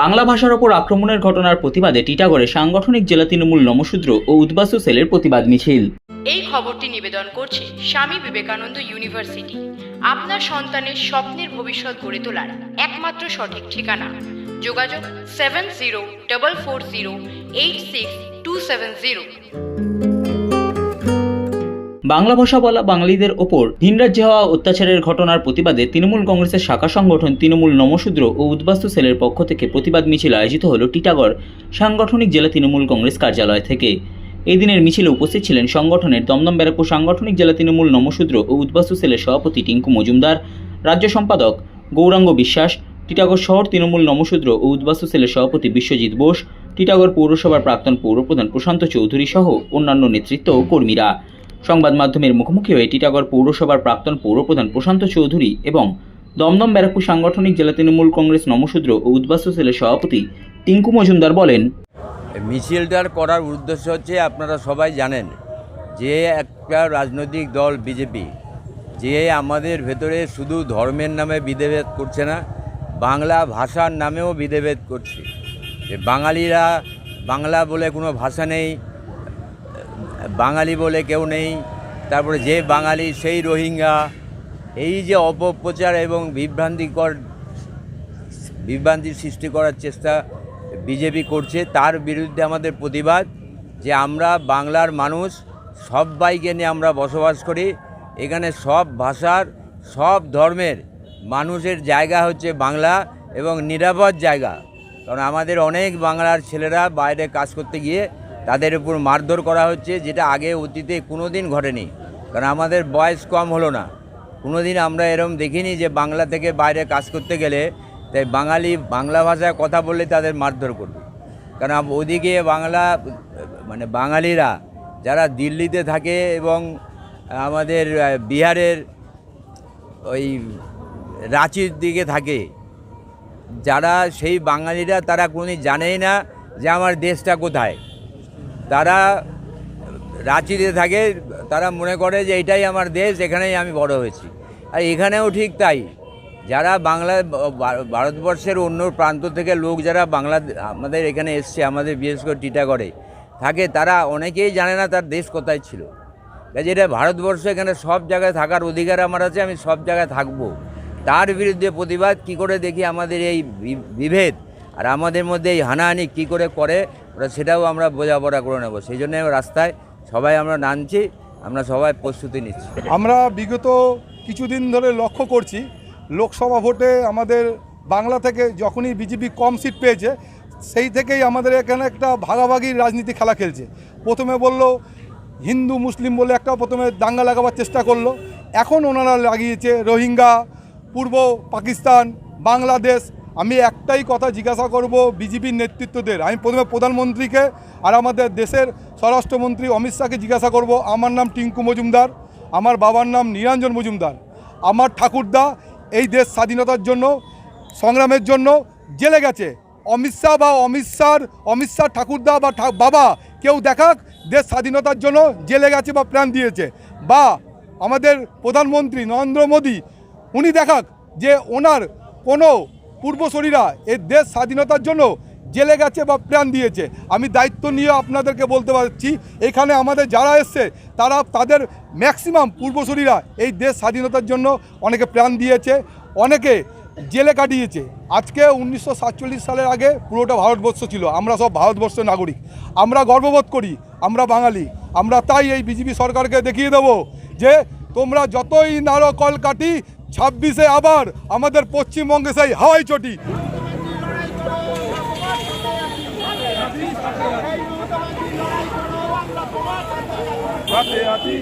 বাংলা ভাষার ওপর আক্রমণের ঘটনার প্রতিবাদে টিটাগড়ে সাংগঠনিক জেলা তৃণমূল নমশূদ্র ও উদ্বাস্তু সেলের প্রতিবাদ মিছিল। এই খবরটি নিবেদন করছে স্বামী বিবেকানন্দ ইউনিভার্সিটি। আপনার সন্তানের স্বপ্নের ভবিষ্যৎ গড়ে তোলার একমাত্র সঠিক ঠিকানা। যোগাযোগ seven zero double four zero eight six two seven zero. Bangla ভাষা বলা বাঙালিদের ওপর ভিনরাজ্যে হওয়া অত্যাচারের ঘটনার প্রতিবাদে তৃণমূল কংগ্রেসের শাখা সংগঠন তৃণমূল নমশূদ্র ও উদ্বাস্তু সেলের পক্ষ থেকে প্রতিবাদ মিছিল আয়োজিত হল টিটাগড় সাংগঠনিক জেলা তৃণমূল কংগ্রেস কার্যালয় থেকে। এই দিনের মিছিলে উপস্থিত ছিলেন সংগঠনের দমদম ব্যারাকপুর সাংগঠনিক জেলা তৃণমূল নমশূদ্র ও উদ্বাস্তু সেলের সভাপতি টিঙ্কু মজুমদার, রাজ্য সম্পাদক গৌরাঙ্গ বিশ্বাস, টিটাগড় শহর তৃণমূল নমশূদ্র ও উদ্বাস্তু সেলের সভাপতি বিশ্বজিৎ বোস, টিটাগড় পৌরসভার প্রাক্তন পৌরপ্রধান প্রশান্ত চৌধুরী সহ অন্যান্য নেতৃত্ব ও কর্মীরা। সংবাদ মাধ্যমের মুখোমুখি হয়ে টিটাগড় পৌরসভার প্রাক্তন পৌরপ্রধান প্রশান্ত চৌধুরী এবং দমদম ব্যারাকপুর সাংগঠনিক জেলা তৃণমূল কংগ্রেস নমশূদ্র ও উদ্বাস্তু সেলের সভাপতি টিঙ্কু মজুমদার বলেন মিছিলটার করার উদ্দেশ্য হচ্ছে আপনারা সবাই জানেন যে একটা রাজনৈতিক দল বিজেপি, যে আমাদের ভেতরে শুধু ধর্মের নামে বিধেভেদ করছে না, বাংলা ভাষার নামেও বিধেভেদ করছে। বাঙালিরা বাংলা বলে কোনো ভাষা নেই বাঙালি বলে কেউ নেই। তারপরে যে বাঙালি, সেই রোহিঙ্গা। এই যে অপপ্রচার এবং বিভ্রান্তিকর বিভ্রান্তি সৃষ্টি করার চেষ্টা বিজেপি করছে, তার বিরুদ্ধে আমাদের প্রতিবাদ যে আমরা বাংলার মানুষ, সবাইকে নিয়ে আমরা বসবাস করি। এখানে সব ভাষার, সব ধর্মের মানুষের জায়গা হচ্ছে বাংলা এবং নিরাপদ জায়গা। কারণ আমাদের অনেক বাংলার ছেলেরা বাইরে কাজ করতে গিয়ে তাদের উপর মারধর করা হচ্ছে, যেটা আগে অতীতে কোনো দিন ঘটেনি। কারণ আমাদের বয়স কম হলো না। কোনো দিন আমরা এরম দেখিনি যে বাংলা থেকে বাইরে কাজ করতে গেলে তাই বাঙালি বাংলা ভাষায় কথা বললে তাদের মারধর করবে। কারণ ওদিকে বাংলা মানে বাঙালিরা যারা দিল্লিতে থাকে এবং আমাদের বিহারের ওই রাঁচির দিকে থাকে, যারা সেই বাঙালিরা তারা কোনোদিন জানেই না যে আমার দেশটা কোথায়। তারা রাঁচিতে থাকে, তারা মনে করে যে এটাই আমার দেশ, এখানেই আমি বড় হয়েছি। আর এখানেও ঠিক তাই। যারা বাংলা, ভারতবর্ষের অন্য প্রান্ত থেকে লোক যারা বাংলা, আমাদের এখানে এসছে, আমাদের বিশেষ করে টিটাগড়ে থাকে, তারা অনেকেই জানে না তার দেশ কোথায় ছিল। কাজে এটা ভারতবর্ষ এখানে সব জায়গায় থাকার অধিকার আমার আছে, আমি সব জায়গায় থাকব। তার বিরুদ্ধে প্রতিবাদ, কি করে দেখি আমাদের এই বিভেদ? আর আমাদের মধ্যে এই হানাহানি কি করে করে? ওরা সেটাও আমরা বোঝাপড়া করে নেব। সেই জন্য রাস্তায় সবাই আমরা নামছি, আমরা সবাই প্রস্তুতি নিচ্ছি। আমরা বিগত কিছুদিন ধরে লক্ষ্য করছি, লোকসভা ভোটে আমাদের বাংলা থেকে যখনই বিজেপি কম সিট পেয়েছে, সেই থেকেই আমাদের এখানে একটা ভাগাভাগির রাজনীতি খেলা খেলছে। প্রথমে বলল হিন্দু, মুসলিম বলে একটা, প্রথমে দাঙ্গা লাগাবার চেষ্টা করল। এখন ওনারা লাগিয়েছে রোহিঙ্গা, পূর্ব পাকিস্তান, বাংলাদেশ আমি একটাই কথা জিজ্ঞাসা করব বিজেপির নেতৃত্বদের। আমি প্রথমে প্রধানমন্ত্রীকে আর আমাদের দেশের স্বরাষ্ট্রমন্ত্রী অমিত শাহকে জিজ্ঞাসা করব, আমার নাম টিঙ্কু মজুমদার, আমার বাবার নাম নিরঞ্জন মজুমদার, আমার ঠাকুরদা এই দেশ স্বাধীনতার জন্য, সংগ্রামের জন্য জেলে গেছে। অমিত শাহ বা অমিত শাহ অমিত শাহ ঠাকুরদা বা বাবা কেউ দেখাক, দেশ স্বাধীনতার জন্য জেলে গেছে বা প্রাণ দিয়েছে। বা আমাদের প্রধানমন্ত্রী নরেন্দ্র মোদী, উনি দেখাক যে ওনার কোনো পূর্বশরীরা এই দেশ স্বাধীনতার জন্য জেলে গেছে বা প্রাণ দিয়েছে। আমি দায়িত্ব নিয়ে আপনাদেরকে বলতে পারছি, এখানে আমাদের যারা এসছে, তারা তাদের ম্যাক্সিমাম পূর্বশরীরা এই দেশ স্বাধীনতার জন্য অনেকে প্রাণ দিয়েছে, অনেকে জেলে কাটিয়েছে। আজকে উনিশশো সাতচল্লিশ সালের আগে পুরোটা ভারতবর্ষ ছিল, আমরা সব ভারতবর্ষের নাগরিক। আমরা গর্ববোধ করি, আমরা বাঙালি। আমরা তাই এই বিজেপি সরকারকে দেখিয়ে দেবো যে তোমরা যতই নারো কল কাটি ছাব্বিশে আবার আমাদের পশ্চিমবঙ্গে সেই হাওয়াই চটি। সাথে আছি